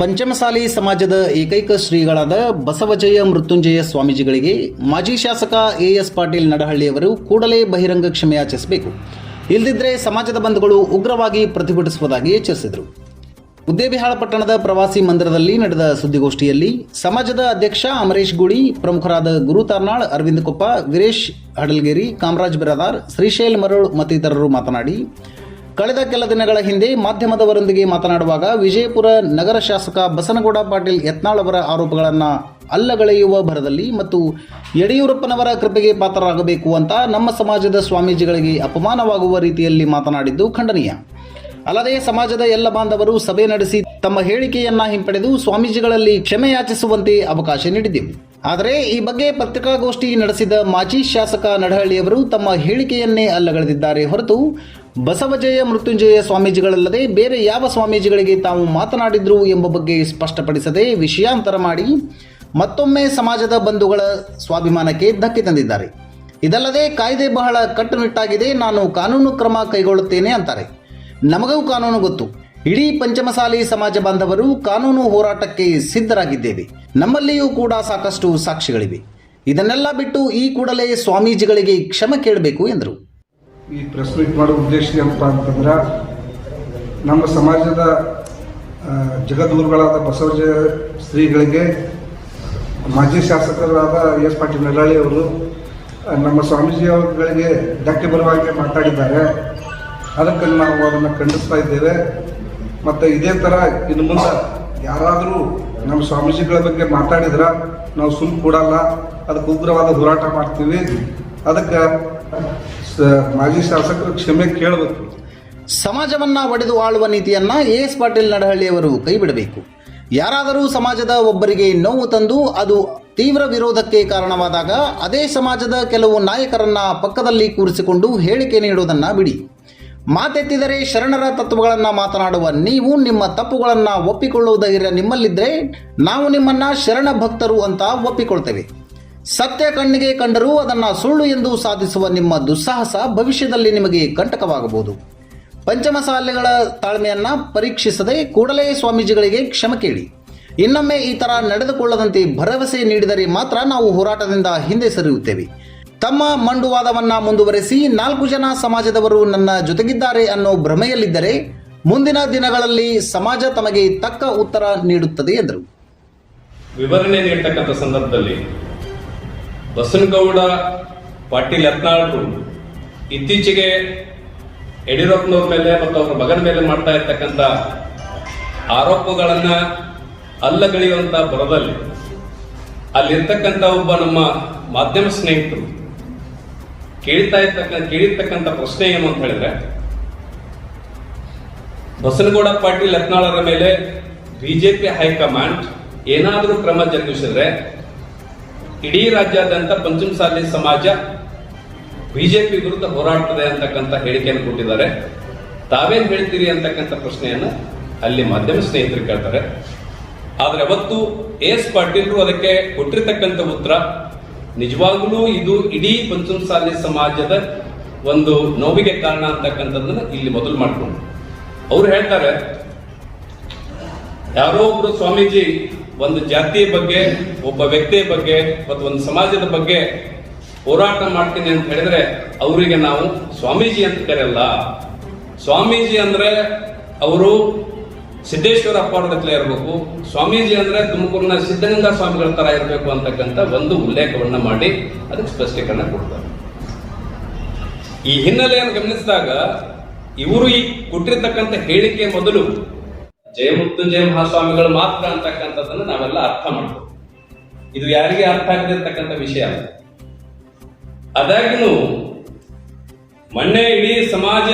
ಪಂಚಮಸಾಲಿ ಸಮಾಜದ ಏಕೈಕ ಶ್ರೀಗಳಾದ ಬಸವಜಯ ಮೃತ್ಯುಂಜಯ ಸ್ವಾಮೀಜಿಗಳಿಗೆ ಮಾಜಿ ಶಾಸಕ ಎ ಎಸ್ ಪಾಟೀಲ್ ನಡಹಳ್ಳಿಯವರು ಕೂಡಲೇ ಬಹಿರಂಗ ಕ್ಷಮೆಯಾಚಿಸಬೇಕು ಇಲ್ಲದಿದ್ದರೆ ಸಮಾಜದ ಬಂಧುಗಳು ಉಗ್ರವಾಗಿ ಪ್ರತಿಭಟಿಸುವುದಾಗಿ ಎಚ್ಚರಿಸಿದರು. ಮುದ್ದೇಬಿಹಾಳ ಪಟ್ಟಣದ ಪ್ರವಾಸಿ ಮಂದಿರದಲ್ಲಿ ನಡೆದ ಸುದ್ದಿಗೋಷ್ಠಿಯಲ್ಲಿ ಸಮಾಜದ ಅಧ್ಯಕ್ಷ ಅಮರೇಶ್ ಗುಡಿ, ಪ್ರಮುಖರಾದ ಗುರು ತಾರ್ನಾಳ್, ಅರವಿಂದ ಕೊಪ್ಪ, ವೀರೇಶ್ ಹಡಲ್ಗೇರಿ, ಕಾಮರಾಜ್ ಬಿರಾದಾರ್, ಶ್ರೀಶೈಲ್ ಮರಳ್ ಮತ್ತಿತರರು ಮಾತನಾಡಿ ಕಳೆದ ಕೆಲ ದಿನಗಳ ಹಿಂದೆ ಮಾಧ್ಯಮದವರೊಂದಿಗೆ ಮಾತನಾಡುವಾಗ ವಿಜಯಪುರ ನಗರ ಶಾಸಕ ಬಸನಗೌಡ ಪಾಟೀಲ್ ಯತ್ನಾಳ್ ಅವರ ಆರೋಪಗಳನ್ನು ಅಲ್ಲಗಳೆಯುವ ಭರದಲ್ಲಿ ಮತ್ತು ಯಡಿಯೂರಪ್ಪನವರ ಕೃಪೆಗೆ ಪಾತ್ರರಾಗಬೇಕು ಅಂತ ನಮ್ಮ ಸಮಾಜದ ಸ್ವಾಮೀಜಿಗಳಿಗೆ ಅಪಮಾನವಾಗುವ ರೀತಿಯಲ್ಲಿ ಮಾತನಾಡಿದ್ದು ಖಂಡನೀಯ. ಅಲ್ಲದೆ ಸಮಾಜದ ಎಲ್ಲ ಬಾಂಧವರು ಸಭೆ ನಡೆಸಿ ತಮ್ಮ ಹೇಳಿಕೆಯನ್ನ ಹಿಂಪಡೆದು ಸ್ವಾಮೀಜಿಗಳಲ್ಲಿ ಕ್ಷಮೆಯಾಚಿಸುವಂತೆ ಅವಕಾಶ ನೀಡಿದ್ದೆವು. ಆದರೆ ಈ ಬಗ್ಗೆ ಪತ್ರಿಕಾಗೋಷ್ಠಿ ನಡೆಸಿದ ಮಾಜಿ ಶಾಸಕ ನಡಹಳ್ಳಿಯವರು ತಮ್ಮ ಹೇಳಿಕೆಯನ್ನೇ ಅಲ್ಲಗಳೆದಿದ್ದಾರೆ ಹೊರತು ಬಸವಜಯ ಮೃತ್ಯುಂಜಯ ಸ್ವಾಮೀಜಿಗಳಲ್ಲದೆ ಬೇರೆ ಯಾವ ಸ್ವಾಮೀಜಿಗಳಿಗೆ ತಾವು ಮಾತನಾಡಿದ್ರು ಎಂಬ ಬಗ್ಗೆ ಸ್ಪಷ್ಟಪಡಿಸದೆ ವಿಷಯಾಂತರ ಮಾಡಿ ಮತ್ತೊಮ್ಮೆ ಸಮಾಜದ ಬಂಧುಗಳ ಸ್ವಾಭಿಮಾನಕ್ಕೆ ಧಕ್ಕೆ ತಂದಿದ್ದಾರೆ. ಇದಲ್ಲದೆ ಕಾಯ್ದೆ ಬಹಳ ಕಟ್ಟುನಿಟ್ಟಾಗಿದೆ, ನಾನು ಕಾನೂನು ಕ್ರಮ ಕೈಗೊಳ್ಳುತ್ತೇನೆ ಅಂತಾರೆ. ನಮಗೂ ಕಾನೂನು ಗೊತ್ತು. ಇಡೀ ಪಂಚಮಸಾಲಿ ಸಮಾಜ ಬಾಂಧವರು ಕಾನೂನು ಹೋರಾಟಕ್ಕೆ ಸಿದ್ಧರಾಗಿದ್ದೇವೆ. ನಮ್ಮಲ್ಲಿಯೂ ಕೂಡ ಸಾಕಷ್ಟು ಸಾಕ್ಷಿಗಳಿವೆ. ಇದನ್ನೆಲ್ಲ ಬಿಟ್ಟು ಈ ಕೂಡಲೇ ಸ್ವಾಮೀಜಿಗಳಿಗೆ ಕ್ಷಮೆ ಕೇಳಬೇಕು ಎಂದರು. ಈ ಪ್ರೆಸ್ ಮೀಟ್ ಮಾಡೋ ಉದ್ದೇಶ ಏನಪ್ಪ ಅಂತಂದ್ರೆ, ನಮ್ಮ ಸಮಾಜದ ಜಗದ್ಗುರುಗಳಾದ ಬಸವಜ ಶ್ರೀಗಳಿಗೆ, ಮಾಜಿ ಶಾಸಕರಾದ ಎಸ್ ಪಾಟೀಲ್ ನಲ್ಲಾಳಿ ಅವರು ನಮ್ಮ ಸ್ವಾಮೀಜಿಯವರುಗಳಿಗೆ ಧಕ್ಕೆ ಬರುವ ಹಾಗೆ ಮಾತಾಡಿದ್ದಾರೆ. ಅದಕ್ಕೆ ನಾವು ಅದನ್ನು ಖಂಡಿಸ್ತಾ ಇದ್ದೇವೆ. ಮತ್ತು ಇದೇ ಥರ ಇನ್ನು ಮುಂದೆ ಯಾರಾದರೂ ನಮ್ಮ ಸ್ವಾಮೀಜಿಗಳ ಬಗ್ಗೆ ಮಾತಾಡಿದ್ರ ನಾವು ಸುಮ್ ಕೊಡಲ್ಲ, ಅದಕ್ಕೆ ಉಗ್ರವಾದ ಹೋರಾಟ ಮಾಡ್ತೀವಿ. ಅದಕ್ಕೆ ಮಾಜಿ ಶಾಸಕರು ಕ್ಷಮೆ ಕೇಳಬೇಕು. ಸಮಾಜವನ್ನ ಒಡೆದು ಆಳುವ ನೀತಿಯನ್ನ ಎ ಎಸ್ ಪಾಟೀಲ್ ನಡಹಳ್ಳಿಯವರು ಕೈಬಿಡಬೇಕು. ಯಾರಾದರೂ ಸಮಾಜದ ಒಬ್ಬರಿಗೆ ನೋವು ತಂದು ಅದು ತೀವ್ರ ವಿರೋಧಕ್ಕೆ ಕಾರಣವಾದಾಗ ಅದೇ ಸಮಾಜದ ಕೆಲವು ನಾಯಕರನ್ನ ಪಕ್ಕದಲ್ಲಿ ಕೂರಿಸಿಕೊಂಡು ಹೇಳಿಕೆ ನೀಡುವುದನ್ನ ಬಿಡಿ. ಮಾತೆತ್ತಿದರೆ ಶರಣರ ತತ್ವಗಳನ್ನು ಮಾತನಾಡುವ ನೀವು ನಿಮ್ಮ ತಪ್ಪುಗಳನ್ನು ಒಪ್ಪಿಕೊಳ್ಳುವ ಧೈರ್ಯ ನಿಮ್ಮಲ್ಲಿದ್ದರೆ ನಾವು ನಿಮ್ಮನ್ನ ಶರಣ ಭಕ್ತರು ಅಂತ ಒಪ್ಪಿಕೊಳ್ತೇವೆ. ಸತ್ಯ ಕಣ್ಣಿಗೆ ಕಂಡರೂ ಅದನ್ನು ಸುಳ್ಳು ಎಂದು ಸಾಧಿಸುವ ನಿಮ್ಮ ದುಸ್ಸಾಹಸ ಭವಿಷ್ಯದಲ್ಲಿ ನಿಮಗೆ ಕಂಟಕವಾಗಬಹುದು. ಪಂಚಮಸಾಲೆಗಳ ತಾಳ್ಮೆಯನ್ನು ಪರೀಕ್ಷಿಸದೆ ಕೂಡಲೇ ಸ್ವಾಮೀಜಿಗಳಿಗೆ ಕ್ಷಮ ಕೇಳಿ. ಇನ್ನೊಮ್ಮೆ ಈ ಥರ ನಡೆದುಕೊಳ್ಳದಂತೆ ಭರವಸೆ ನೀಡಿದರೆ ಮಾತ್ರ ನಾವು ಹೋರಾಟದಿಂದ ಹಿಂದೆ ಸರಿಯುತ್ತೇವೆ. ತಮ್ಮ ಮಂಡುವಾದವನ್ನ ಮುಂದುವರೆಸಿ ನಾಲ್ಕು ಜನ ಸಮಾಜದವರು ನನ್ನ ಜೊತೆಗಿದ್ದಾರೆ ಅನ್ನೋ ಭ್ರಮೆಯಲ್ಲಿದ್ದರೆ ಮುಂದಿನ ದಿನಗಳಲ್ಲಿ ಸಮಾಜ ತಮಗೆ ತಕ್ಕ ಉತ್ತರ ನೀಡುತ್ತದೆ ಎಂದರು. ವಿವರಣೆ ನೀಡತಕ್ಕಂಥ ಸಂದರ್ಭದಲ್ಲಿ ಬಸನಗೌಡ, ಪಾಟೀಲ್ ಯತ್ನಾಳರು ಇತ್ತೀಚೆಗೆ ಯಡಿಯೂರಪ್ಪನವ್ರ ಮೇಲೆ ಮತ್ತು ಅವರ ಮಗನ ಮೇಲೆ ಮಾಡ್ತಾ ಇರ್ತಕ್ಕಂಥ ಆರೋಪಗಳನ್ನು ಅಲ್ಲಗಳೆಯುವಂಥ ಬರದಲ್ಲಿ ಅಲ್ಲಿರ್ತಕ್ಕಂಥ ಒಬ್ಬ ನಮ್ಮ ಮಾಧ್ಯಮ ಸ್ನೇಹಿತರು ಕೇಳ್ತಾ ಇರ್ತಕ್ಕ, ಕೇಳಿರ್ತಕ್ಕಂಥ ಪ್ರಶ್ನೆ ಏನು ಅಂತ ಹೇಳಿದ್ರೆ, ಬಸನಗೌಡ ಪಾಟೀಲ್ ಯತ್ನಾಳರ ಮೇಲೆ ಬಿಜೆಪಿ ಹೈಕಮಾಂಡ್ ಏನಾದರೂ ಕ್ರಮ ಜರುಗಿಸಿದ್ರೆ, ಇಡೀ ರಾಜ್ಯಾದ್ಯಂತ ಪಂಚಮಸಾಲಿ ಸಮಾಜ ಬಿಜೆಪಿ ವಿರುದ್ಧ ಹೋರಾಡ್ತದೆ ಅಂತಕ್ಕಂಥ ಹೇಳಿಕೆಯನ್ನು ಕೊಟ್ಟಿದ್ದಾರೆ. ತಾವೇನ್ ಹೇಳ್ತೀರಿ ಅಂತಕ್ಕಂಥ ಪ್ರಶ್ನೆಯನ್ನು ಅಲ್ಲಿ ಮಾಧ್ಯಮ ಸ್ನೇಹಿತರು ಕೇಳ್ತಾರೆ. ಆದ್ರೆ ಅವತ್ತು ಎಸ್ ಪಾಟೀಲ್ರು ಅದಕ್ಕೆ ಕೊಟ್ಟಿರ್ತಕ್ಕಂಥ ಉತ್ತರ ನಿಜವಾಗ್ಲೂ ಇದು ಇಡೀ ಪಂಚಮಸಾಲಿ ಸಮಾಜದ ಒಂದು ನೋವಿಗೆ ಕಾರಣ ಅಂತಕ್ಕಂಥದ್ದನ್ನ ಇಲ್ಲಿ ಮೊದಲು ಮಾಡಿಕೊಂಡು. ಅವ್ರು ಹೇಳ್ತಾರೆ, ಯಾರೋ ಒಬ್ರು ಸ್ವಾಮೀಜಿ ಒಂದು ಜಾತಿಯ ಬಗ್ಗೆ, ಒಬ್ಬ ವ್ಯಕ್ತಿಯ ಬಗ್ಗೆ ಮತ್ತು ಒಂದು ಸಮಾಜದ ಬಗ್ಗೆ ಹೋರಾಟ ಮಾಡ್ತೀನಿ ಅಂತ ಹೇಳಿದ್ರೆ ಅವರಿಗೆ ನಾವು ಸ್ವಾಮೀಜಿ ಅಂತ ಕರೆಯಲ್ಲ. ಸ್ವಾಮೀಜಿ ಅಂದ್ರೆ ಅವರು ಸಿದ್ದೇಶ್ವರ ಗತ್ಲೆ ಇರಬೇಕು, ಸ್ವಾಮೀಜಿ ಅಂದ್ರೆ ತುಮಕೂರಿನ ಸಿದ್ಧಗಂಗಾ ಸ್ವಾಮಿಗಳ ತರ ಇರಬೇಕು ಅಂತಕ್ಕಂಥ ಒಂದು ಉಲ್ಲೇಖವನ್ನ ಮಾಡಿ ಅದಕ್ಕೆ ಸ್ಪಷ್ಟೀಕರಣ ಕೊಡ್ತಾರೆ. ಈ ಹಿನ್ನೆಲೆಯನ್ನು ಗಮನಿಸಿದಾಗ ಇವರು ಈ ಕೊಟ್ಟಿರ್ತಕ್ಕಂಥ ಹೇಳಿಕೆ ಮೊದಲು ಜಯಮುತ್ತುಂಜಯ ಮಹಾಸ್ವಾಮಿಗಳು ಮಾತ್ರ ಅಂತಕ್ಕಂಥದ್ದನ್ನು ನಾವೆಲ್ಲ ಅರ್ಥ ಮಾಡ್ಬೋದು. ಇದು ಯಾರಿಗೆ ಅರ್ಥ ಆಗದಿರ್ತಕ್ಕಂಥ ವಿಷಯ ಅಲ್ಲ. ಅದಾಗಿನೂ ಮೊನ್ನೆ ಇಡೀ ಸಮಾಜ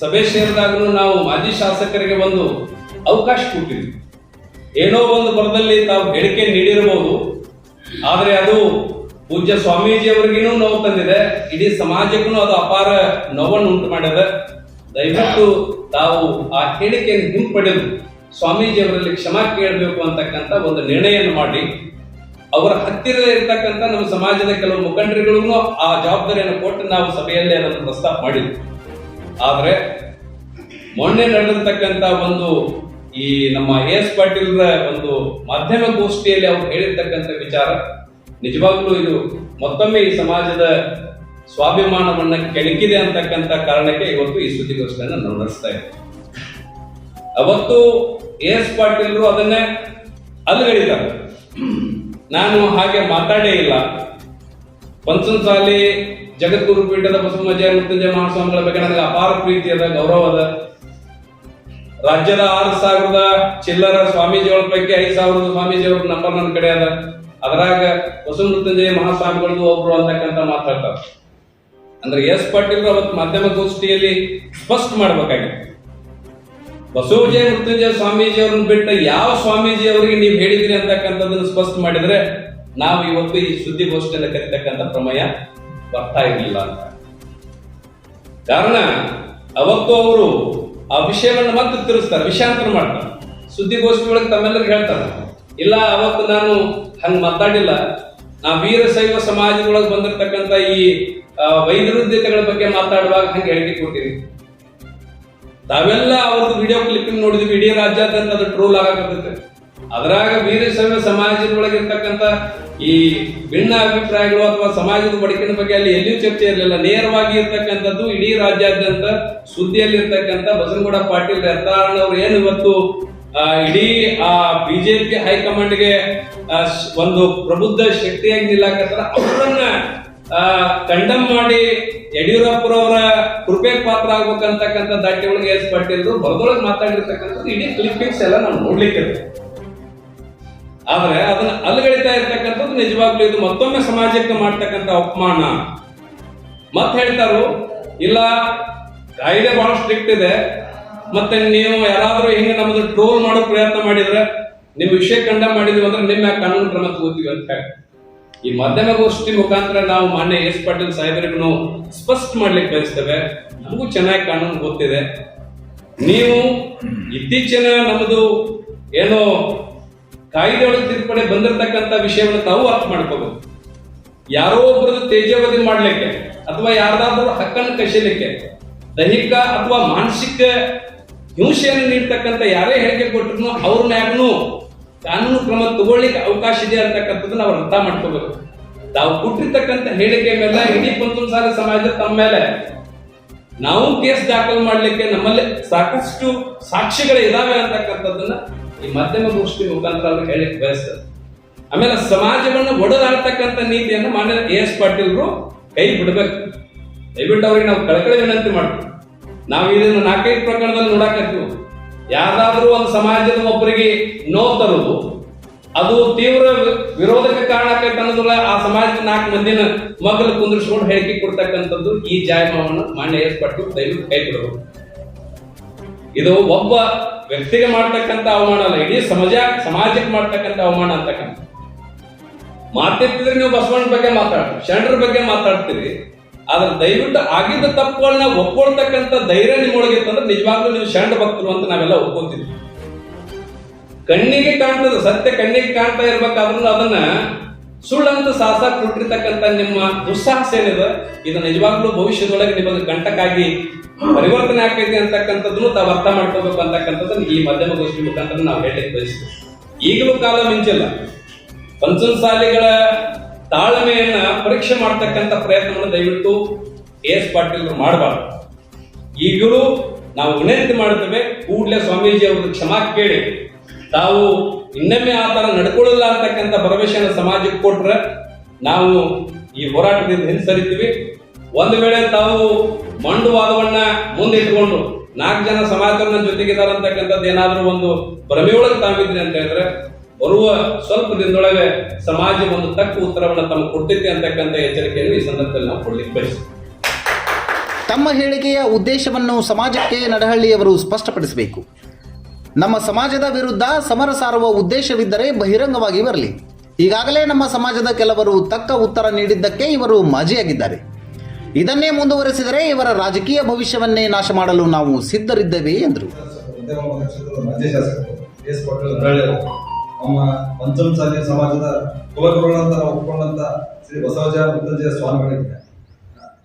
ಸಭೆ ಸೇರಿದಾಗಲೂ ನಾವು ಮಾಜಿ ಶಾಸಕರಿಗೆ ಒಂದು ಅವಕಾಶ ಕೊಟ್ಟಿದೆ. ಏನೋ ಒಂದು ಬರದಲ್ಲಿ ತಾವು ಹೇಳಿಕೆ ನೀಡಿರಬಹುದು. ಆದರೆ ಅದು ಪೂಜ್ಯ ಸ್ವಾಮೀಜಿ ಅವರಿಗೂ ನೋವು ತಂದಿದೆ. ಇಡೀ ಸಮಾಜಕ್ಕೂ ಅದು ಅಪಾರ ನೋವನ್ನು ಉಂಟು ಮಾಡಿದೆ. ದಯವಿಟ್ಟು ತಾವು ಆ ಹೇಳಿಕೆಯನ್ನು ಹಿಂಪಡೆದು ಸ್ವಾಮೀಜಿ ಅವರಲ್ಲಿ ಕ್ಷಮಾ ಕೇಳಬೇಕು ಅಂತಕ್ಕಂಥ ಒಂದು ನಿರ್ಣಯವನ್ನು ಮಾಡಿ. ಅವರ ಹತ್ತಿರ ಇರ್ತಕ್ಕಂಥ ನಮ್ಮ ಸಮಾಜದ ಕೆಲವು ಮುಖಂಡರುಗಳಿಗೂ ಆ ಜವಾಬ್ದಾರಿಯನ್ನು ಕೊಟ್ಟು ನಾವು ಸಭೆಯಲ್ಲಿ ಅದನ್ನು ಪ್ರಸ್ತಾಪ ಮಾಡಿದ್ವಿ. ಆದರೆ ಮೊನ್ನೆ ನಡೆದಿರ್ತಕ್ಕಂಥ ಒಂದು ಈ ನಮ್ಮ ಎ ಎಸ್ ಪಾಟೀಲ್ರ ಒಂದು ಮಾಧ್ಯಮ ಗೋಷ್ಠಿಯಲ್ಲಿ ಅವರು ಹೇಳಿರ್ತಕ್ಕಂಥ ವಿಚಾರ, ನಿಜವಾಗ್ಲೂ ಇದು ಮತ್ತೊಮ್ಮೆ ಈ ಸಮಾಜದ ಸ್ವಾಭಿಮಾನವನ್ನ ಕೆಣಕಿದೆ ಅಂತಕ್ಕಂಥ ಕಾರಣಕ್ಕೆ ಇವತ್ತು ಈ ಸುದ್ದಿಗೋಷ್ಠಿಯನ್ನು ನಡೆಸ್ತಾ ಇದ್ದೀವಿ ಅವತ್ತು ಎ ಎಸ್ ಪಾಟೀಲ್ರು ಅದನ್ನೇ ಅಲ್ಲಿಗಳಿದ್ದಾರೆ ನಾನು ಹಾಗೆ ಮಾತಾಡೇ ಇಲ್ಲ. ಪಂಚಮಸಾಲಿ ಜಗದ್ಗುರು ಪೀಠದ ಬಸವಮಜಯ ಮೃತ್ಯುಂಜಯ ಮಹಾಸ್ವಾಮಿಗಳ ಬಗ್ಗೆ ನನಗೆ ಅಪಾರ ಪ್ರೀತಿಯದ ಗೌರವದ ರಾಜ್ಯದ ಆರು ಸಾವಿರದ ಚಿಲ್ಲರ ಸ್ವಾಮೀಜಿಗಳ ಪೈಕಿ ಐದು ಸಾವಿರದ ಸ್ವಾಮೀಜಿಯವ್ರ ನಂಬರ್ ನನ್ನ ಕಡೆ ಅದ. ಅದ್ರಾಗ ವಸುಮೃತ್ಯುಂಜಯ ಮಹಾಸ್ವಾಮಿಗಳದ್ದು ಒಬ್ರು ಅಂತಕ್ಕಂತ ಮಾತಾಡ್ತಾರೆ. ಅಂದ್ರೆ ಎಸ್ ಪಾಟೀಲ್ ಅವತ್ತು ಮಾಧ್ಯಮ ಗೋಷ್ಠಿಯಲ್ಲಿ ಸ್ಪಷ್ಟ ಮಾಡ್ಬೇಕಾಗಿತ್ತು ಬಸವಜಯ ಮೃತ್ಯುಂಜಯ ಸ್ವಾಮೀಜಿ ಅವ್ರನ್ನ ಬಿಟ್ಟ ಯಾವ ಸ್ವಾಮೀಜಿ ಅವರಿಗೆ ನೀವು ಹೇಳಿದಿರಿ ಅಂತಕ್ಕಂಥದ್ದನ್ನು ಸ್ಪಷ್ಟ ಮಾಡಿದ್ರೆ ನಾವು ಇವತ್ತು ಈ ಸುದ್ದಿಗೋಷ್ಠಿಯನ್ನು ಕರಿತಕ್ಕಂಥ ಪ್ರಮೇಯ ಬರ್ತಾ ಇರಲಿಲ್ಲ ಅಂತ. ಕಾರಣ ಅವತ್ತು ಅವರು ಆ ವಿಷಯವನ್ನು ಮತ್ತೆ ತಿರುಸ್ತಾರೆ ವಿಷಯಾಂತರ ಮಾಡ್ತಾರೆ. ಸುದ್ದಿಗೋಷ್ಠಿ ಒಳಗೆ ತಮ್ಮೆಲ್ಲರಿಗೆ ಹೇಳ್ತಾರೆ, ಇಲ್ಲ, ಅವತ್ತು ನಾನು ಹಂಗ ಮಾತಾಡಿಲ್ಲ. ನಾ ವೀರಶೈವ ಸಮಾಜದೊಳಗೆ ಬಂದಿರತಕ್ಕಂಥ ಈ ವೈರುಧ್ಯತೆಗಳ ಬಗ್ಗೆ ಮಾತಾಡುವಾಗ ಹಂಗೆ ಹೇಳಿಕೆ ಕೊಟ್ಟಿರಿ ತಾವೆಲ್ಲ ಅವ್ರದ್ದು ವಿಡಿಯೋ ಕ್ಲಿಪ್ಪಿಂಗ್ ನೋಡಿದ್ವಿ, ಇಡೀ ರಾಜ್ಯಾದ್ಯಂತ ಅದು ಟ್ರೋಲ್ ಆಗಕತ್ತೈತೆ ಅದ್ರಾಗ ವೀರಶೈವ ಸಮಾಜದೊಳಗಿರ್ತಕ್ಕಂಥ ಈ ಭಿನ್ನ ಅಭಿಪ್ರಾಯಗಳು ಅಥವಾ ಸಮಾಜದ ಬಡಕಿನ ಬಗ್ಗೆ ಅಲ್ಲಿ ಎಲ್ಲಿಯೂ ಚರ್ಚೆ ಇರಲಿಲ್ಲ. ನೇರವಾಗಿ ಇರ್ತಕ್ಕಂಥದ್ದು ಇಡೀ ರಾಜ್ಯಾದ್ಯಂತ ಸುದ್ದಿಯಲ್ಲಿ ಇರ್ತಕ್ಕಂಥ ಬಸನಗೌಡ ಪಾಟೀಲ್ ಅವರು ಏನು ಇವತ್ತು ಇಡೀ, ಆ, ಬಿಜೆಪಿ ಹೈಕಮಾಂಡ್ಗೆ ಒಂದು ಪ್ರಬುದ್ಧ ಶಕ್ತಿಯಾಗಿ ನಿಲ್ಲಾಕತ್ತಾರ. ಅವರನ್ನ ಕಂಡಮ್ ಮಾಡಿ ಯಡಿಯೂರಪ್ಪರವರ ಕೃಪೆ ಪಾತ್ರ ಆಗ್ಬೇಕಂತಕ್ಕಂಥ ದಾಟಿ ಒಳಗೆ ಎಸ್ ಪಾಟೀಲ್ ಬರದೊಳಗೆ ಮಾತಾಡಿರ್ತಕ್ಕಂಥದ್ದು ಇಡೀ ಕ್ಲಿಪ್ಪಿಂಗ್ಸ್ ಎಲ್ಲ ನಾವು ನೋಡ್ಲಿಕ್ಕೆ ಆದ್ರೆ ಅದನ್ನ ಅಲ್ಲಗಳಿತಾ ಇರ್ತಕ್ಕಂಥದ್ದು ನಿಜವಾಗ್ಲೂ ಇದು ಮತ್ತೊಮ್ಮೆ ಸಮಾಜಕ್ಕೆ ಮಾಡ್ತಕ್ಕಂಥ ಅಪಮಾನ. ಮತ್ತೆ ಹೇಳ್ತಾರು, ಇಲ್ಲ, ಕಾಯ್ದೆ ಬಹಳ ಸ್ಟ್ರಿಕ್ಟ್ ಇದೆ. ಮತ್ತೆ ನೀವು ಯಾರಾದ್ರೂ ಹಿಂಗೆ ನಮ್ಮದು ಟ್ರೋಲ್ ಮಾಡೋ ಪ್ರಯತ್ನ ಮಾಡಿದ್ರೆ, ನಿಮ್ಮ ವಿಷಯ ಖಂಡ ಮಾಡಿದ್ವಿ ಅಂದ್ರೆ ನಿಮ್ಮ ಕಾನೂನು ಕ್ರಮ ತಗೋತೀವಿ ಅಂತ ಈ ಮಾಧ್ಯಮಗೋಷ್ಠಿ ಮುಖಾಂತರ ನಾವು ಮಾನ್ಯ ಎಸ್ ಪಾಟೀಲ್ ಸಾಹೇಬರಿಗೂ ಸ್ಪಷ್ಟ ಮಾಡ್ಲಿಕ್ಕೆ ಬಯಸ್ತೇವೆ. ನಮಗೂ ಚೆನ್ನಾಗಿ ಕಾನೂನು ಗೊತ್ತಿದೆ. ನೀವು ಇತ್ತೀಚಿನ ನಮ್ಮದು ಏನೋ ಕಾಯ್ದೆ ಒಳಗೆ ತಿದ್ದುಪಡಿ ಬಂದಿರತಕ್ಕಂತ ವಿಷಯವನ್ನು ತಾವು ಅರ್ಥ ಮಾಡ್ಕೋಬೇಕು. ಯಾರೋ ಒಬ್ಬರದ್ದು ತೇಜಾವಧಿ ಮಾಡ್ಲಿಕ್ಕೆ ಅಥವಾ ಯಾರ್ದಾದ್ರೂ ಹಕ್ಕನ್ನು ಕಸಿಲಿಕ್ಕೆ ದೈಹಿಕ ಅಥವಾ ಮಾನಸಿಕ ಹಿಂಸೆಯನ್ನು ನೀಡ್ತಕ್ಕಂಥ ಯಾರೇ ಹೇಳಿಕೆ ಕೊಟ್ಟರು ಅವ್ರ ಮ್ಯಾಗ್ನು ಕಾನೂನು ಕ್ರಮ ತಗೊಳ್ಳಿಕ್ಕೆ ಅವಕಾಶ ಇದೆ ಅಂತಕ್ಕಂಥದ್ದನ್ನ ಅವ್ರು ಅರ್ಥ ಮಾಡ್ಕೋಬೇಕು. ತಾವು ಕೊಟ್ಟಿರ್ತಕ್ಕಂಥ ಹೇಳಿಕೆ ಮೇಲೆ ಇಡೀ ಸಾರಿ ಸಮಾಜ ತಮ್ಮ ಮೇಲೆ ನಾವು ಕೇಸ್ ದಾಖಲು ಮಾಡಲಿಕ್ಕೆ ನಮ್ಮಲ್ಲಿ ಸಾಕಷ್ಟು ಸಾಕ್ಷಿಗಳು ಇದಾವೆ ಅಂತಕ್ಕಂಥದ್ದನ್ನ ಈ ಮಧ್ಯಮ ಗೋಷ್ಠಿ ಮುಖಾಂತರ ಅವ್ರು ಹೇಳಿಕ್ ಬಯಸ್ತಾರೆ ಆಮೇಲೆ ಸಮಾಜವನ್ನು ಒಡೆದಾಡ್ತಕ್ಕಂಥ ನೀತಿಯನ್ನು ಮಾನ್ಯ ಎ ಎಸ್ ಪಾಟೀಲ್ರು ಕೈ ಬಿಡ್ಬೇಕು. ದಯವಿಟ್ಟು ಅವ್ರಿಗೆ ನಾವು ಕಳಕಳಿ ವಿನಂತಿ ಮಾಡ್ತೀವಿ. ನಾವು ಇದನ್ನು ನಾಲ್ಕೈದು ಪ್ರಕರಣದಲ್ಲಿ ನೋಡಕತ್ತೀವಿ. ಯಾರಾದರೂ ಒಂದು ಸಮಾಜದ ಒಬ್ಬರಿಗೆ ನೋವು ತರುವುದು, ಅದು ತೀವ್ರ ವಿರೋಧಕ್ಕೆ ಕಾರಣ ಆಕೈತೆ ಆ ಸಮಾಜದ ನಾಲ್ಕು ಮಂದಿನ ಮಗಲು ಕುಂದಿರ್ಸ್ಕೊಂಡು ಹೇಳಿಕೆ ಕೊಡ್ತಕ್ಕಂಥದ್ದು ಈ ಜಾಯಮಾವನ್ನು ಮಾನ್ಯ ಏರ್ಪಟ್ಟು ದಯವಿಟ್ಟು ಕೈ ಬಿಡಬೇಕು. ಇದು ಒಬ್ಬ ವ್ಯಕ್ತಿಗೆ ಮಾಡ್ತಕ್ಕಂಥ ಅವಮಾನ ಅಲ್ಲ, ಇಡೀ ಸಮಾಜ, ಸಮಾಜಕ್ಕೆ ಮಾಡ್ತಕ್ಕಂಥ ಅವಮಾನ ಅಂತಕ್ಕಂಥ. ಮಾತಿದ್ರೆ ನೀವು ಬಸವಣ್ಣ ಬಗ್ಗೆ ಮಾತಾಡ್ತೀರಿ, ಶರಣರ ಬಗ್ಗೆ ಮಾತಾಡ್ತೀರಿ, ಆದ್ರೆ ದಯವಿಟ್ಟು ಆಗಿದ್ದ ತಪ್ಪುಗಳನ್ನ ಒಪ್ಕೊಳ್ತಕ್ಕಂಥ ಧೈರ್ಯ ನಿಮ್ಮೊಳಗಿತ್ತಂದ್ರೆ ನಿಜವಾಗ್ಲೂ ನೀವು ಶರಣ ಭಕ್ತರು ಅಂತ ನಾವೆಲ್ಲ ಒಪ್ಕೋತೀವಿ. ಕಣ್ಣಿಗೆ ಕಾಣ್ತದ, ಸತ್ಯ ಕಣ್ಣಿಗೆ ಕಾಣ್ತಾ ಇರ್ಬೇಕಾದ್ರೂ ಅದನ್ನ ಸುಳ್ಳಂತ ಸಾಹಸ ಕೊಟ್ಟಿರ್ತಕ್ಕಂಥ ನಿಮ್ಮ ದುಸ್ಸಾಹಸ ಏನಿದೆ, ಇದು ನಿಜವಾಗ್ಲೂ ಭವಿಷ್ಯದೊಳಗೆ ನಿಮಗೆ ಕಂಟಕ್ಕಾಗಿ ಪರಿವರ್ತನೆ ಆಗ್ತೈತಿ ಅಂತಕ್ಕಂಥದ್ದು ತಾವು ಅರ್ಥ ಮಾಡ್ಕೋಬೇಕು ಅಂತಕ್ಕಂಥದ್ದನ್ನು ಈ ಮಾಧ್ಯಮ ಗೋಷ್ಠಿ ಮುಖಾಂತರ ನಾವು ಹೇಳಲಿಕ್ಕೆ ಬಯಸ್ತೀವಿ. ಈಗಲೂ ಕಾಲ ಮಿಂಚಿಲ್ಲ. ಪಂಚಮಸಾಲಿಗಳ ತಾಳ್ಮೆಯನ್ನ ಪರೀಕ್ಷೆ ಮಾಡ್ತಕ್ಕಂಥ ಪ್ರಯತ್ನವನ್ನು ದಯವಿಟ್ಟು ಎ ಎಸ್ ಪಾಟೀಲ್ ಮಾಡಬಾರ್ದು. ಈಗಲೂ ನಾವು ವಿನಂತಿ ಮಾಡುತ್ತೇವೆ ಕೂಡಲೇ ಸ್ವಾಮೀಜಿ ಅವರು ಕ್ಷಮಾ ಕೇಳಿ. ತಾವು ಇನ್ನೊಮ್ಮೆ ಆ ತರ ನಡ್ಕೊಳ್ಳಲ್ಲ ಅಂತಕ್ಕಂಥ ಭರವಸೆಯನ್ನು ಸಮಾಜಕ್ಕೆ ಕೊಟ್ರೆ ನಾವು ಈ ಹೋರಾಟದಿಂದ ಹಿಂಸರಿತೀವಿ ಒಂದು ವೇಳೆ ತಾವು ಮಂಡುವಾದವನ್ನ ಮುಂದೆ ಇಟ್ಕೊಂಡು ನಾಲ್ಕು ಜನ ಸಮಾಜವನ್ನ ಜೊತೆಗಿದ್ದಾರೆ ಅಂತಕ್ಕಂಥದ್ದು ಏನಾದ್ರೂ ಒಂದು ಭ್ರಮೆಯೊಳಗೆ ತಾವಿದ್ರಿ ಅಂತ ಹೇಳಿದ್ರೆ, ಬರುವ ಸ್ವಲ್ಪ ದಿನದೊಳಗೆ ಸಮಾಜ ಒಂದು ತಕ್ಕ ಉತ್ತರವನ್ನು ತಮಗೆ ಕೊಡ್ತೈತೆ ಅಂತಕ್ಕಂಥ ಎಚ್ಚರಿಕೆಯನ್ನು ಈ ಸಂದರ್ಭದಲ್ಲಿ ನಾವು ಕೊಡ್ಲಿಕ್ಕೆ ಬಯಸ್ತೀವಿ. ತಮ್ಮ ಹೇಳಿಕೆಯ ಉದ್ದೇಶವನ್ನು ಸಮಾಜಕ್ಕೆ ನಡಹಳ್ಳಿಯವರು ಸ್ಪಷ್ಟಪಡಿಸಬೇಕು. ನಮ್ಮ ಸಮಾಜದ ವಿರುದ್ಧ ಸಮರ ಸಾರುವ ಉದ್ದೇಶವಿದ್ದರೆ ಬಹಿರಂಗವಾಗಿ ಬರಲಿ. ಈಗಾಗಲೇ ನಮ್ಮ ಸಮಾಜದ ಕೆಲವರು ತಕ್ಕ ಉತ್ತರ ನೀಡಿದ್ದಕ್ಕೆ ಇವರು ಮಾಜಿಯಾಗಿದ್ದಾರೆ. ಇದನ್ನೇ ಮುಂದುವರೆಸಿದರೆ ಇವರ ರಾಜಕೀಯ ಭವಿಷ್ಯವನ್ನೇ ನಾಶ ಮಾಡಲು ನಾವು ಸಿದ್ಧರಿದ್ದೇವೆ, ಎಂದರು. ನಮ್ಮ ಸಮಾಜದ ಶ್ರೀ ಸ್ವಾಮಿಗಳಿಗೆ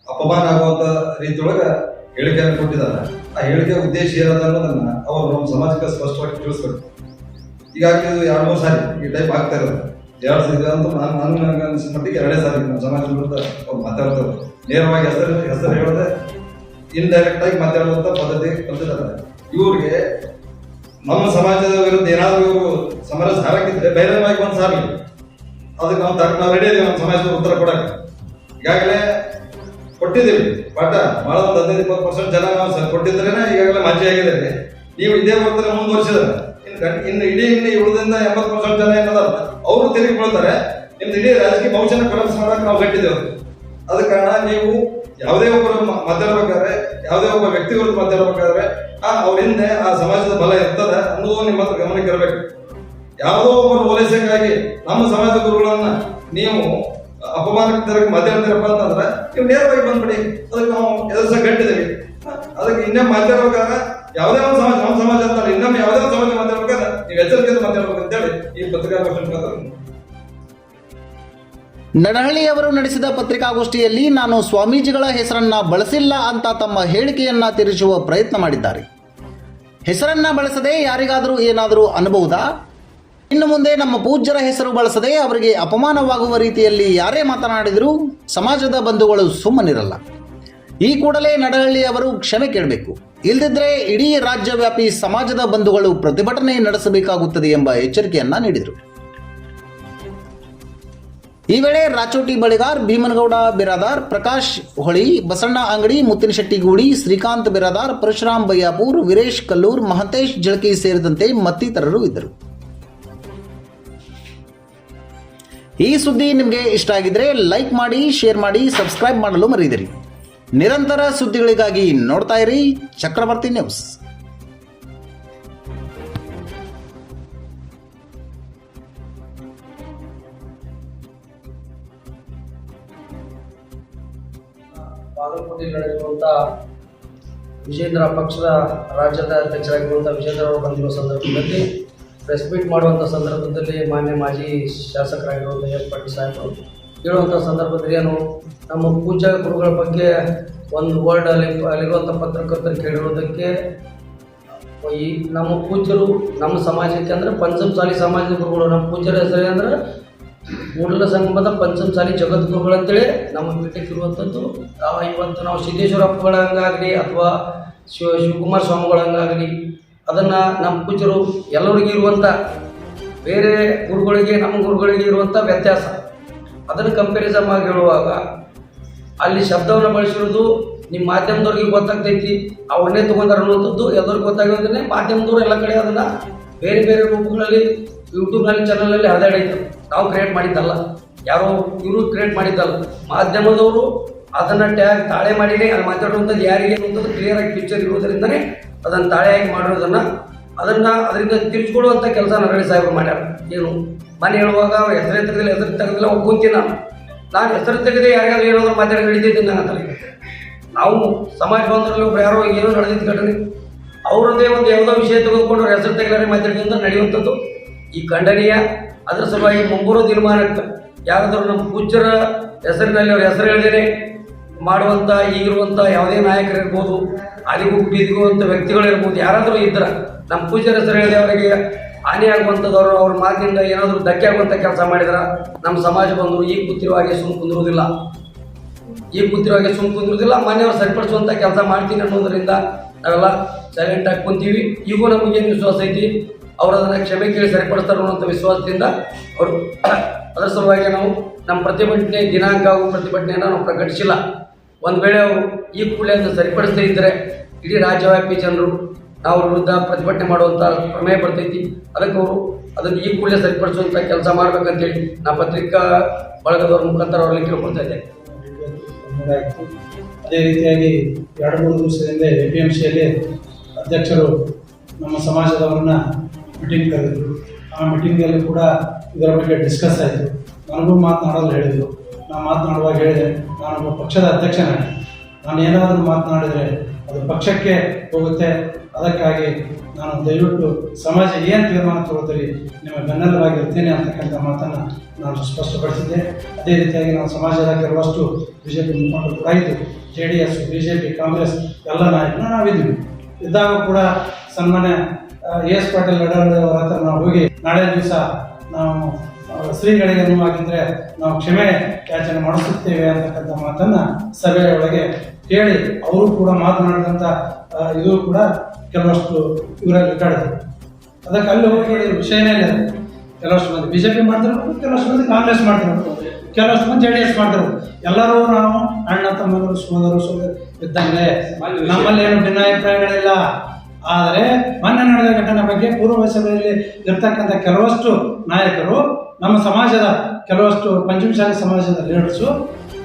ಅಪಮಾನ ಆಗುವಂತ ರೀತಿಯೊಳಗೆ ಹೇಳಿಕೆಯನ್ನು ಕೊಟ್ಟಿದ್ದಾರೆ. ಆ ಹೇಳಿಕೆ ಉದ್ದೇಶ ಏನದ ಅನ್ನೋದನ್ನ ಅವರು ನಮ್ಮ ಸಮಾಜಕ್ಕೆ ಸ್ಪಷ್ಟವಾಗಿ ತಿಳಿಸ್ಬೇಕು. ಇದು ಎರಡು ಮೂರು ಸಾರಿ ಈ ಟೈಪ್ ಆಗ್ತಾ ಇರೋದು. ಎರಡು ಸಾರಿ ಅಂತ ನಾನು ನಾನು ನನಗೆ ಅನಿಸಿದ ಮಟ್ಟಿಗೆ ಎರಡೇ ಸಾರಿ ನಮ್ಮ ಸಮಾಜದ ವಿರುದ್ಧ ಅವ್ರು ಮಾತಾಡ್ತಾರೆ. ನೇರವಾಗಿ ಹೆಸರು ಹೆಸರು ಹೇಳದೆ ಇನ್ಡೈರೆಕ್ಟ್ ಆಗಿ ಮಾತಾಡುವಂತ ಪದ್ಧತಿ ಕಲ್ತಿದ್ದಾರೆ. ಇವ್ರಿಗೆ ನಮ್ಮ ಸಮಾಜದ ವಿರುದ್ಧ ಏನಾದರೂ ಇವರು ಸಮರ ಸಾರಕ್ಕಿದ್ರೆ ಬಹಿರಂಗವಾಗಿ ಒಂದು ಸಾರಿ. ಅದಕ್ಕೆ ನಾವು ತಕ್ಕ ನಾವು ರೆಡಿ ಇದೀವಿ ನಮ್ಮ ಸಮಾಜದ ಉತ್ತರ ಕೊಡಕ್ಕೆ. ಈಗಾಗಲೇ ಕೊಟ್ಟಿದ್ದೀವಿ. ಪಾಠ ಬಹಳ ಒಂದು ಹದಿನೈದು, ಇಪ್ಪತ್ತು ಪರ್ಸೆಂಟ್ ಜನ ನಾವು ಕೊಟ್ಟಿದ್ರೇನೆ ಈಗಾಗಲೇ ಮಾಜಿ ಆಗಿದ್ದಾರೆ. ನೀವು ಇದೇ ಬರ್ತಾರೆ ಮುಂದುವರಿಸಿದ್ರೆ? ಇನ್ನು ಇಡೀ ಇನ್ನು ಇವಳದಿಂದ ಎಂಬತ್ತು ಪರ್ಸೆಂಟ್ ಜನ ಏನದಾರ ಅವರು ತಿರುಗಿ ಬೀಳ್ತಾರೆ ನಿಮ್ದು ಇಡೀ ರಾಜಕೀಯ ಭವಿಷ್ಯನ ಕೊಲಾಪ್ಸ್ ಮಾಡಕ್ಕೆ ನಾವು ಗಟ್ಟಿದ್ದೇವೆ. ಅದ ಕಾರಣ ನೀವು ಯಾವುದೇ ಒಬ್ಬರು ಮಾತಾಡ್ಬೇಕಾದ್ರೆ ಯಾವುದೇ ಒಬ್ಬ ವ್ಯಕ್ತಿಗಳ ಮಾತಾಡ್ಬೇಕಾದ್ರೆ ಆ ಅವ್ರ ಹಿಂದೆ ಆ ಸಮಾಜದ ಬಲ ಇರ್ತದ ಅನ್ನೋದು ನಿಮ್ಮ ಹತ್ರ ಗಮನಕ್ಕೆ ಇರಬೇಕು. ಯಾವುದೋ ಒಬ್ಬರು ಓಲೈಸಕ್ಕಾಗಿ ನಮ್ಮ ಸಮಾಜದ ಗುರುಗಳನ್ನ ನೀವು ಅಪಮಾನಕ್ಕೆ ಮಾತಾಡ್ತೀರಪ್ಪ ಅಂತಂದ್ರೆ ನೀವು ನೇರವಾಗಿ ಬಂದ್ಬಿಡಿ. ಅದಕ್ಕೆ ನಾವು ಎದುರ್ಸ ಗಟ್ಟಿದ್ದೀವಿ. ಅದಕ್ಕೆ ಇನ್ನೇ ಮಾತಾಡ್ಬೇಕಾದ್ರೆ ಯಾವುದೇ ಒಂದು ಸಮಾಜ, ನಮ್ಮ ಸಮಾಜ ಅಂತಾರೆ ಇನ್ನೊಮ್ಮೆ ಯಾವುದೇ ಒಂದು ಸಮಾಜ ಮಾತಾಡ್ಬೇಕಾದ್ರೆ ನೀವು ನಡಹಳ್ಳಿ ಅವರು ನಡೆಸಿದ ಪತ್ರಿಕಾಗೋಷ್ಠಿಯಲ್ಲಿ ನಾನು ಸ್ವಾಮೀಜಿಗಳ ಹೆಸರನ್ನ ಬಳಸಿಲ್ಲ ಅಂತ ತಮ್ಮ ಹೇಳಿಕೆಯನ್ನ ತಿರುಚುವ ಪ್ರಯತ್ನ ಮಾಡಿದ್ದಾರೆ. ಹೆಸರನ್ನ ಬಳಸದೆ ಯಾರಿಗಾದರೂ ಏನಾದರೂ ಅನುಭವದಾ ಇನ್ನು ಮುಂದೆ ನಮ್ಮ ಪೂಜ್ಯರ ಹೆಸರು ಬಳಸದೆ ಅವರಿಗೆ ಅಪಮಾನವಾಗುವ ರೀತಿಯಲ್ಲಿ ಯಾರೇ ಮಾತನಾಡಿದರೂ ಸಮಾಜದ ಬಂಧುಗಳು ಸುಮ್ಮನಿರಲ್ಲ. ಈ ಕೂಡಲೇ ನಡಹಳ್ಳಿ ಅವರು ಕ್ಷಮೆ ಕೇಳಬೇಕು. ಇಲ್ಲದಿದ್ದರೆ ಇಡೀ ರಾಜ್ಯವ್ಯಾಪಿ ಸಮಾಜದ ಬಂಧುಗಳು ಪ್ರತಿಭಟನೆ ನಡೆಸಬೇಕಾಗುತ್ತದೆ ಎಂಬ ಎಚ್ಚರಿಕೆಯನ್ನ ನೀಡಿದರು. ಈ ವೇಳೆ ರಾಚೋಟಿ ಬಳಿಗಾರ್ ಭೀಮನಗೌಡ ಬಿರಾದಾರ್, ಪ್ರಕಾಶ್ ಹೊಳಿ, ಬಸಣ್ಣ ಅಂಗಡಿ, ಮುತ್ತಿನಶೆಟ್ಟಿಗೂಡಿ, ಶ್ರೀಕಾಂತ್ ಬಿರಾದಾರ್ ಪರಶುರಾಮ್ ಬಯ್ಯಾಪುರ್ ವೀರೇಶ್ ಕಲ್ಲೂರ್, ಮಹಂತೇಶ್ ಜಳಕಿ ಸೇರಿದಂತೆ ಮತ್ತಿತರರು ಇದ್ದರು. ಈ ಸುದ್ದಿ ನಿಮಗೆ ಇಷ್ಟ ಆಗಿದ್ರೆ ಲೈಕ್ ಮಾಡಿ, ಶೇರ್ ಮಾಡಿ, ಸಬ್ಸ್ಕ್ರೈಬ್ ಮಾಡಲು ಮರೆಯದಿರಿ. ನಿರಂತರ ಸುದ್ದಿಗಳಿಗಾಗಿ ನೋಡ್ತಾ ಇರಿ ಚಕ್ರವರ್ತಿ ನ್ಯೂಸ್. ಬಾಗಲಕೋಟೆ ನಡೆದಿರುವಂಥ ವಿಜೇಂದ್ರ ಪಕ್ಷದ ರಾಜ್ಯದ ಅಧ್ಯಕ್ಷರಾಗಿರುವಂಥ ವಿಜೇಂದ್ರ ಅವರು ಬಂದಿರುವ ಸಂದರ್ಭದಲ್ಲಿ ಪ್ರೆಸ್ ಮೀಟ್ ಮಾಡುವಂಥ ಸಂದರ್ಭದಲ್ಲಿ ಮಾನ್ಯ ಮಾಜಿ ಶಾಸಕರಾಗಿರುವಂಥ ಎಸ್ ಪಾಟೀಲ್ ಸಾಹೇಬರು ಹೇಳುವಂಥ ಸಂದರ್ಭದಲ್ಲಿ ಏನು ನಮ್ಮ ಪೂಜಾ ಗುರುಗಳ ಬಗ್ಗೆ ಒಂದು ವರ್ಡ್ ಅಲ್ಲಿ ಅಲ್ಲಿರುವಂಥ ಪತ್ರಕರ್ತರು ಕೇಳಿರೋದಕ್ಕೆ ಈ ನಮ್ಮ ಪೂಜ್ಯರು ನಮ್ಮ ಸಮಾಜಕ್ಕೆ ಅಂದರೆ ಪಂಚಮಸಾಲಿ ಸಮಾಜದ ಗುರುಗಳು, ನಮ್ಮ ಪೂಜ್ಯರ ಹೆಸರು ಅಂದ್ರೆ ಮೂಡಲ ಸಂಗಮದ ಪಂಚಮಸಾಲಿ ಜಗದ್ಗುರುಗಳು ಅಂತೇಳಿ ನಮ್ಮ ಪೀಠಕ್ಕೆ ಇರುವಂಥದ್ದು ಇವತ್ತು ನಾವು ಸಿದ್ದೇಶ್ವರಪ್ಪಗಳಂಗಾಗಲಿ ಅಥವಾ ಶಿವ ಶಿವಕುಮಾರ ಸ್ವಾಮಿಗಳಂಗಾಗಲಿ ಅದನ್ನು ನಮ್ಮ ಪೂಜ್ಯರು ಎಲ್ಲರಿಗೂ ಇರುವಂಥ ಬೇರೆ ಗುರುಗಳಿಗೆ, ನಮ್ಮ ಗುರುಗಳಿಗೆ ಇರುವಂಥ ವ್ಯತ್ಯಾಸ. ಅದನ್ನು ಕಂಪ್ಯಾರಿಸಮ್ ಆಗಿ ಹೇಳುವಾಗ ಅಲ್ಲಿ ಶಬ್ದವನ್ನು ಬಳಸಿರೋದು ನಿಮ್ಮ ಮಾಧ್ಯಮದವ್ರಿಗೆ ಗೊತ್ತಾಗ್ತೈತಿ. ಅವನ್ನೇ ತಗೊಂಡಾರ ಅನ್ನುವಂಥದ್ದು ಎಲ್ಲರಿಗೂ ಗೊತ್ತಾಗೋದ್ರೆ ಮಾಧ್ಯಮದವ್ರು ಎಲ್ಲ ಕಡೆ ಅದನ್ನು ಬೇರೆ ಬೇರೆ ರೂಪಗಳಲ್ಲಿ ಯೂಟ್ಯೂಬ್ನಲ್ಲಿ ಚಾನಲಲ್ಲಿ ಹದಾಡಿದ್ರು ನಾವು ಕ್ರಿಯೇಟ್ ಮಾಡಿದ್ದಲ್ಲ. ಯಾರೋ ಇವರು ಕ್ರಿಯೇಟ್ ಮಾಡಿದ್ದಲ್ಲ. ಮಾಧ್ಯಮದವರು ಅದನ್ನು ಟ್ಯಾಗ್ ತಾಳೆ ಮಾಡಿನೇ ಅಲ್ಲಿ ಮಾತಾಡುವಂಥದ್ದು ಯಾರಿಗೆ ಅನ್ನುವಂಥದ್ದು ಕ್ಲಿಯರ್ ಆಗಿ ಪಿಕ್ಚರ್ ಇರೋದ್ರಿಂದನೇ ಅದನ್ನು ತಾಳೆಯಾಗಿ ಮಾಡಿರೋದನ್ನು ಅದನ್ನು ಅದರಿಂದ ತಿರ್ಚ್ಕೊಳ್ಳುವಂಥ ಕೆಲಸ ನರಳಿ ಸಾಹೇಬರು ಮಾಡ್ಯಾರ. ಏನು? ಮನೆ ಹೇಳುವಾಗ ಹೆಸರು ತೆಗೆದಿಲ್ಲ ಹೆಸರು ತೆಗೆದಿಲ್ಲ ಒಪ್ಕೊಂತೀನಿ ನಾನು. ನಾನು ಹೆಸರು ತೆಗೆದೇ ಯಾರಿಗಾದ್ರೂ ಏನಾದರೂ ಮಾತಾಡಿ ಹಿಡಿದಿದ್ದೀನಿ ನನ್ನ ನಾವು ಸಮಾಜ ಬಾಂಧವರಲ್ಲಿ ಒಬ್ರು ಯಾರೋ ಏನೋ ನಡೆದಿದ್ದು ಘಟನೆ. ಅವರದ್ದೇ ಒಂದು ಯಾವುದೋ ವಿಷಯ ತೆಗೆದುಕೊಂಡು ಅವ್ರ ಹೆಸರು ತೆಗೆದರೆ ಮಾತಾಡಿದಂತ ನಡೆಯುವಂಥದ್ದು. ಈ ಖಂಡನೀಯ, ಅದರ ಸಲುವಾಗಿ ಮುಂಬರುವ ತೀರ್ಮಾನಕ್ಕೆ ಯಾರಾದರೂ ನಮ್ಮ ಪೂಜ್ಯರ ಹೆಸರಿನಲ್ಲಿ ಅವ್ರ ಹೆಸರು ಹೇಳಿದರೆ ಮಾಡುವಂಥ ಈಗಿರುವಂಥ ಯಾವುದೇ ನಾಯಕರಿರ್ಬೋದು ಅದಿಗೂ ವ್ಯಕ್ತಿಗಳು ಇರ್ಬೋದು ಯಾರಾದರೂ ಇದ್ರೆ, ನಮ್ಮ ಪೂಜ್ಯರ ಹೆಸರು ಹೇಳಿ ಅವರಿಗೆ ಹಾನಿ ಆಗುವಂಥದ್ದವರು ಅವ್ರ ಮಾತಿನಿಂದ ಏನಾದರೂ ಧಕ್ಕೆ ಆಗುವಂಥ ಕೆಲಸ ಮಾಡಿದ್ರೆ, ನಮ್ಮ ಸಮಾಜ ಬಂದರು ಈ ಪುತ್ರವಾಗಿ ಹಾಗೆ ಸುಮ್ಮನೆ ಕುಂದಿರುವುದಿಲ್ಲ ಈಗ ಸುಮ್ ಕುಂದಿರುವುದಿಲ್ಲ ಮನೆಯವ್ರು ಸರಿಪಡಿಸುವಂಥ ಕೆಲಸ ಮಾಡ್ತೀನಿ ಅನ್ನೋದರಿಂದ ನಾವೆಲ್ಲ ಸೈಲೆಂಟ್ ಆಗಿ ಕುಂತೀವಿ. ಈಗೂ ನಮಗೇನು ವಿಶ್ವಾಸ ಐತಿ? ಅವರು ಅದನ್ನು ಕ್ಷಮೆ ಕೇಳಿ ಸರಿಪಡಿಸ್ತಾರೆ ಅನ್ನೋಂಥ ವಿಶ್ವಾಸದಿಂದ ಅವರು, ಅದರ ಸಲುವಾಗಿ ನಾವು ನಮ್ಮ ಪ್ರತಿಭಟನೆ ದಿನಾಂಕ ಹಾಗೂ ಪ್ರತಿಭಟನೆಯನ್ನು ನಾವು ಪ್ರಕಟಿಸಿಲ್ಲ. ಒಂದು ವೇಳೆ ಅವರು ಈ ಕೂಡಲೇ ಅದನ್ನು ಸರಿಪಡಿಸದೇ ಇದ್ದರೆ ಇಡೀ ರಾಜ್ಯವ್ಯಾಪಿ ಜನರು ನಾವು ವಿರುದ್ಧ ಪ್ರತಿಭಟನೆ ಮಾಡುವಂಥ ಪ್ರಮೇಯ ಬರ್ತೈತಿ. ಅದಕ್ಕೆ ಅವರು ಅದನ್ನು ಈ ಕೂಡಲೇ ಸರಿಪಡಿಸುವಂಥ ಕೆಲಸ ಮಾಡ್ಬೇಕಂತೇಳಿ ನಾ ಪತ್ರಿಕಾ ಬಳಗದವ್ರ ಮುಖಾಂತರ ಅವರಲ್ಲಿ ಕೇಳ್ಕೊಳ್ತಾ ಇದ್ದೆ. ಅದೇ ರೀತಿಯಾಗಿ ಎರಡು ಮೂರು ದಿವಸದಿಂದ ಎ ಪಿ ಎಂ ಸಿಯಲ್ಲಿ ಅಧ್ಯಕ್ಷರು ನಮ್ಮ ಸಮಾಜದವರನ್ನ ಮೀಟಿಂಗ್ ಕರೆದಿದ್ರು ಆ ಮೀಟಿಂಗಲ್ಲಿ ಕೂಡ ಇದರ ಬಗ್ಗೆ ಡಿಸ್ಕಸ್ ಆಯಿತು. ನನಗೂ ಮಾತನಾಡಲು ಹೇಳಿದರು. ನಾನು ಮಾತನಾಡುವಾಗ ಹೇಳಿದೆ ನಾನೊಬ್ಬ ಪಕ್ಷದ ಅಧ್ಯಕ್ಷನಾಗಿ. ನಾನು ಏನಾದರೂ ಮಾತನಾಡಿದರೆ ಅದು ಪಕ್ಷಕ್ಕೆ ಹೋಗುತ್ತೆ. ಅದಕ್ಕಾಗಿ ನಾನು ದಯವಿಟ್ಟು ಸಮಾಜ ಏನು ತೀರ್ಮಾನ ತಗೋತೀರಿ ನಿಮ್ಮ ಬೆನ್ನಲ್ಲವಾಗಿರ್ತೀನಿ ಅಂತಕ್ಕಂಥ ಮಾತನ್ನು ನಾನು ಸ್ಪಷ್ಟಪಡಿಸಿದ್ದೆ. ಅದೇ ರೀತಿಯಾಗಿ ನಾನು ಸಮಾಜದ ಕೆಲವಷ್ಟು ಬಿ ಜೆ ಪಿ ಮುಖಂಡರು ಕೂಡ ಇದ್ದರು. J D S B J P Congress ಎಲ್ಲ ನಾಯಕರು ನಾವಿದ್ದೀವಿ. ಇದ್ದಾಗ ಕೂಡ ಸನ್ಮಾನ್ಯ ಎ ಎಸ್ ಪಾಟೀಲ್ ಅವರ ಹತ್ರ ನಾವು ಹೋಗಿ, ನಾಳೆ ದಿವಸ ನಾವು ಶ್ರೀಗಳಿಗೆ ನೋವಾಗಿದ್ರೆ ನಾವು ಕ್ಷಮೆ ಯಾಚನೆ ಮಾಡಿಸುತ್ತೇವೆ ಅಂತಕ್ಕಂಥ ಮಾತನ್ನ ಸಭೆಯ ಒಳಗೆ ಹೇಳಿ ಅವರು ಕೂಡ ಮಾತನಾಡಿದಂಥ ಆ, ಇದು ಕೂಡ ಕೆಲವಷ್ಟು ಇವರಲ್ಲಿ ರೆಕಾರ್ಡ್ ಅದಕ್ಕೆ ಅಲ್ಲಿ ಹೋಗಿ ವಿಷಯನೇ ಇಲ್ಲ. ಕೆಲವಷ್ಟು ಮಂದಿ ಬಿಜೆಪಿ ಮಾಡ್ತಿರ್ಬೇಕು ಕೆಲವಷ್ಟು ಮಂದಿ ಕಾಂಗ್ರೆಸ್ ಮಾಡ್ತಿರ್ಬೇಕು ಕೆಲವಷ್ಟು ಮಂದಿ ಜೆ ಡಿ ಎಸ್ ಮಾಡ್ತಿರ್ಬೇಕು ಎಲ್ಲರೂ ನಾವು ಅಣ್ಣ ತಮ್ಮಗಳು ಸೋದರು ಸೋದರು ಇದ್ದಂಗೆ ನಮ್ಮಲ್ಲಿ ಏನು ಭಿನ್ನಾಭಿಪ್ರಾಯಗಳಿಲ್ಲ. ಆದರೆ ಮೊನ್ನೆ ನಡೆದ ಘಟನೆ ಬಗ್ಗೆ ಪೂರ್ವ ಸಭೆಯಲ್ಲಿ ಇರ್ತಕ್ಕಂಥ ಕೆಲವಷ್ಟು ನಾಯಕರು ನಮ್ಮ ಸಮಾಜದ ಕೆಲವಷ್ಟು ಪಂಚಮಶಾಲಿ ಸಮಾಜದ ಲೀಡರ್ಸು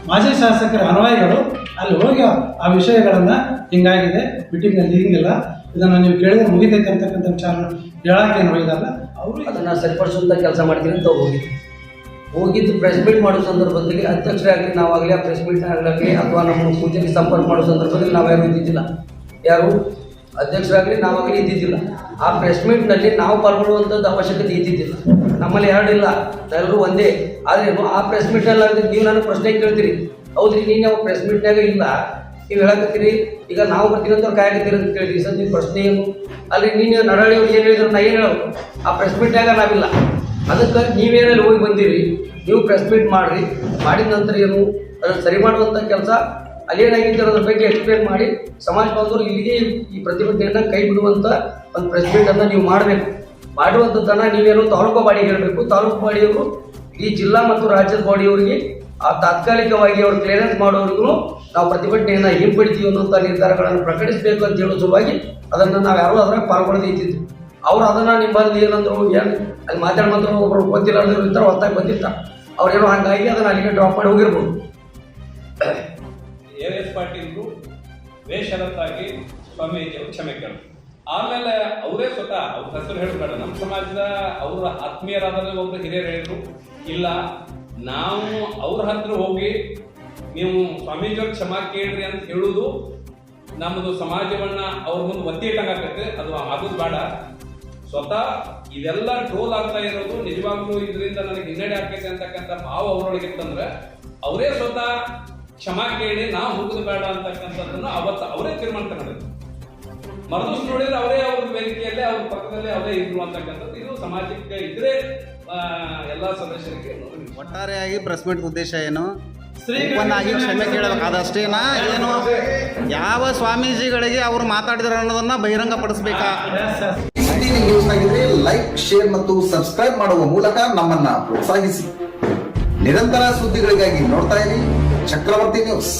ಮಾಜಿ ಶಾಸಕರ ಅನುಯಾಯಿಗಳು ಅಲ್ಲಿ ಹೋಗಿ ಆ ವಿಷಯಗಳನ್ನು ಹಿಂಗಾಗಿದೆ ಮೀಟಿಂಗ್ನಲ್ಲಿ ಹಿಂಗಿಲ್ಲ. ಇದನ್ನು ನೀವು ಕೇಳಿದ್ರೆ ಮುಗಿತೈತೆ ಅಂತಕ್ಕಂಥ ವಿಚಾರ ಹೇಳಕ್ಕೇನು ಹೋಗಿದಲ್ಲ ಅವರು ಅದನ್ನು ಸರಿಪಡಿಸುವಂಥ ಕೆಲಸ ಮಾಡ್ತೀನಿ ಅಂತ ಹೋಗಿ ಹೋಗಿದ್ದು. ಹೋಗಿದ್ದು ಪ್ರೆಸ್ ಮೀಟ್ ಮಾಡೋ ಸಂದರ್ಭದಲ್ಲಿ ಅಧ್ಯಕ್ಷರಾಗಲಿ, ನಾವಾಗಲಿ ಆ ಪ್ರೆಸ್ ಮೀಟ್ ಆಗಲಿ ಅಥವಾ ನಮ್ಮ ಪೂಜೆಗೆ ಸಂಪರ್ಕ ಮಾಡೋ ಸಂದರ್ಭದಲ್ಲಿ ನಾವು ಯಾರು ಇದ್ದಿದ್ದಿಲ್ಲ. ಯಾರು? ಅಧ್ಯಕ್ಷರಾಗಲಿ ನಾವಾಗಲಿ ಇದ್ದಿದ್ದಿಲ್ಲ. ಆ ಪ್ರೆಸ್ ಮೀಟ್ನಲ್ಲಿ ನಾವು ಪಾಲ್ಗೊಳ್ಳುವಂಥದ್ದು ಅವಶ್ಯಕತೆ ಇದ್ದಿದ್ದಿಲ್ಲ. ನಮ್ಮಲ್ಲಿ ಎರಡಿಲ್ಲ ಎಲ್ಲರೂ ಒಂದೇ. ಆದರೆ ಆ ಪ್ರೆಸ್ ಮೀಟ್ನಲ್ಲಿ ಆಗಿದ್ರೆ ನೀವು ನಾನು ಪ್ರಶ್ನೆ ಕೇಳ್ತೀರಿ. ಹೌದ್ರಿ, ನೀನು ಯಾವ ಪ್ರೆಸ್ ಮೀಟ್ನಾಗ ಇಲ್ಲ? ನೀವು ಹೇಳಕತ್ತೀರಿ. ಈಗ ನಾವು ಬರ್ತೀವಿ ಅಂತ ಕಾಯಕತ್ತೀರಿ ಅಂತ ಕೇಳಿದ್ರಿ ಸರ್ ನಿಮ್ಮ ಪ್ರಶ್ನೆ ಏನು? ಅಲ್ಲಿ ನೀನು ನಡಳಿ ಏನು ಹೇಳಿದ್ರು, ನಾ ಏನು ಹೇಳೋದು? ಆ ಪ್ರೆಸ್ ಮೀಟ್ನಾಗ ನಾವಿಲ್ಲ. ಅದಕ್ಕೆ ನೀವೇನಲ್ಲಿ ಹೋಗಿ ಬಂದಿರಿ? ನೀವು ಪ್ರೆಸ್ ಮೀಟ್ ಮಾಡಿರಿ. ಮಾಡಿದ ನಂತರ ಏನು? ಅದನ್ನು ಸರಿ ಮಾಡುವಂಥ ಕೆಲಸ ಅಲ್ಲೇನಾಗಿತ್ತು ಅನ್ನೋದ್ರ ಬಗ್ಗೆ ಎಕ್ಸ್ಪ್ಲೇನ್ ಮಾಡಿ ಸಮಾಜ ಬಾಂಧವರು ಇಲ್ಲಿಗೆ ಈ ಪ್ರತಿಭಟನೆಯನ್ನು ಕೈ ಬಿಡುವಂಥ ಒಂದು ಪ್ರೆಸಿಡೆಂಟ್ ಮೀಟನ್ನು ನೀವು ಮಾಡಬೇಕು. ಮಾಡುವಂಥದ್ದನ್ನು ನೀವೇನು ತಾಲೂಕು ಬಾಡಿಗೆ ಹೇಳಬೇಕು. ತಾಲೂಕು ಬಾಡಿಯವರು ಈ ಜಿಲ್ಲಾ ಮತ್ತು ರಾಜ್ಯದ ಬಾಡಿಯವರಿಗೆ ಆ ತಾತ್ಕಾಲಿಕವಾಗಿ ಅವ್ರು ಕ್ಲಿಯರೆನ್ಸ್ ಮಾಡೋರಿಗೂ ನಾವು ಪ್ರತಿಭಟನೆಯನ್ನು ಹಿಂಪಡಿತೀವಿ ಅನ್ನುವಂಥ ನಿರ್ಧಾರಗಳನ್ನು ಪ್ರಕಟಿಸಬೇಕು ಅಂತ ಹೇಳೋ ಸಲುವಾಗಿ ಅದನ್ನು ನಾವು ಯಾರೂ ಅದ್ರಾಗ ಪಾಲ್ಗೊಳ್ಳದೇ ಇದ್ದಿದ್ದು. ಅವ್ರು ಅದನ್ನು ನಿಮ್ಮಲ್ಲಿ ಏನಂದ್ರು ಏನು ಅಲ್ಲಿ ಮಾತಾಡ್ಬಂದ್ರು ಒಬ್ಬರು ಗೊತ್ತಿಲ್ಲ ಇರ್ತಾರೆ ಹೊತ್ತಾಗಿ ಬಂದಿರ್ತಾರೆ. ಅವ್ರೇನೋ ಹಂಗಾಗಿ ಅದನ್ನು ಅಲ್ಲಿಗೆ ಡ್ರಾಪ್ ಮಾಡಿ ಹೋಗಿರ್ಬೋದು. ಎ ಎಸ್ ಪಾಟೀಲ್ರು ಬೇಷರತ್ತಾಗಿ ಸ್ವಾಮೀಜಿಯವರು ಕ್ಷಮೆ ಕೇಳು ಆಮೇಲೆ ಅವರೇ ಸ್ವತಃ ಅವ್ರ ಹೆಸರು ಹೇಳ್ಬೇಡ, ನಮ್ಮ ಸಮಾಜದ ಅವರ ಆತ್ಮೀಯರಾದ ಒಬ್ಬರು ಹಿರಿಯರು ಹೇಳಿದ್ರು. ಇಲ್ಲ, ನಾವು ಅವ್ರ ಹತ್ರ ಹೋಗಿ ನೀವು ಸ್ವಾಮೀಜಿಯವ್ರ ಕ್ಷಮಾ ಕೇಳ್ರಿ ಅಂತ ಹೇಳುದು ನಮ್ಮದು ಸಮಾಜವನ್ನ ಅವ್ರ ಮುಂದೆ ಒತ್ತಿ ಇಟ್ಟಂಗಾಗತ್ತೆ ಅದು ಆಗೋದು ಬೇಡ. ಸ್ವತಃ ಇದೆಲ್ಲ ಟ್ರೋಲ್ ಆಗ್ತಾ ಇರೋದು ನಿಜವಾಗ್ಲೂ ಇದರಿಂದ ನನಗೆ ಹಿನ್ನಡೆ ಆಗ್ತೈತೆ ಅಂತಕ್ಕಂಥ ಭಾವ ಅವರೊಳಗೆ ಇತ್ತಂದ್ರೆ ಅವರೇ ಸ್ವತಃ ಕ್ಷಮಾ ಕೇಳಿ ನಾವು ಹೋಗುದು ಬೇಡ ಅಂತಕ್ಕಂಥದ್ದನ್ನು ಅವತ್ತು ಅವರೇ ತೀರ್ಮಾನ ತಗೊಂಡಿದ್ರು. ಮರದೂಸ್ ನೋಡಿದ್ರೆ ಅವರೇ ಅವ್ರ ವೇದಿಕೆಯಲ್ಲೇ ಅವ್ರ ಪಕ್ಕದಲ್ಲೇ ಅವರೇ ಇದ್ರು ಅಂತಕ್ಕಂಥದ್ದು. ಇದು ಸಮಾಜಕ್ಕೆ ಇದ್ರೆ ಎಲ್ಲಾ ಸದಸ್ಯರಿಗೆ ಒಟ್ಟಾರೆಯಾಗಿ ಪ್ರೆಸ್ ಮೀಟ್ ಉದ್ದೇಶ ಏನು? ಆಗಿ ಕ್ಷಮೆ ಕೇಳಬೇಕಾದಷ್ಟೇನಾ ಏನು? ಯಾವ ಸ್ವಾಮೀಜಿಗಳಿಗೆ ಅವರು ಮಾತಾಡಿದ್ರು ಅನ್ನೋದನ್ನ ಬಹಿರಂಗ ಪಡಿಸ್ಬೇಕಾ ನ್ಯೂಸ್ ಆಗಿದ್ರೆ ಲೈಕ್ ಶೇರ್ ಮತ್ತು ಸಬ್ಸ್ಕ್ರೈಬ್ ಮಾಡುವ ಮೂಲಕ ನಮ್ಮನ್ನ ಪ್ರೋತ್ಸಾಹಿಸಿ. ನಿರಂತರ ಸುದ್ದಿಗಳಿಗಾಗಿ ನೋಡ್ತಾ ಇರಿ. ಚಕ್ರವರ್ತಿ ನ್ಯೂಸ್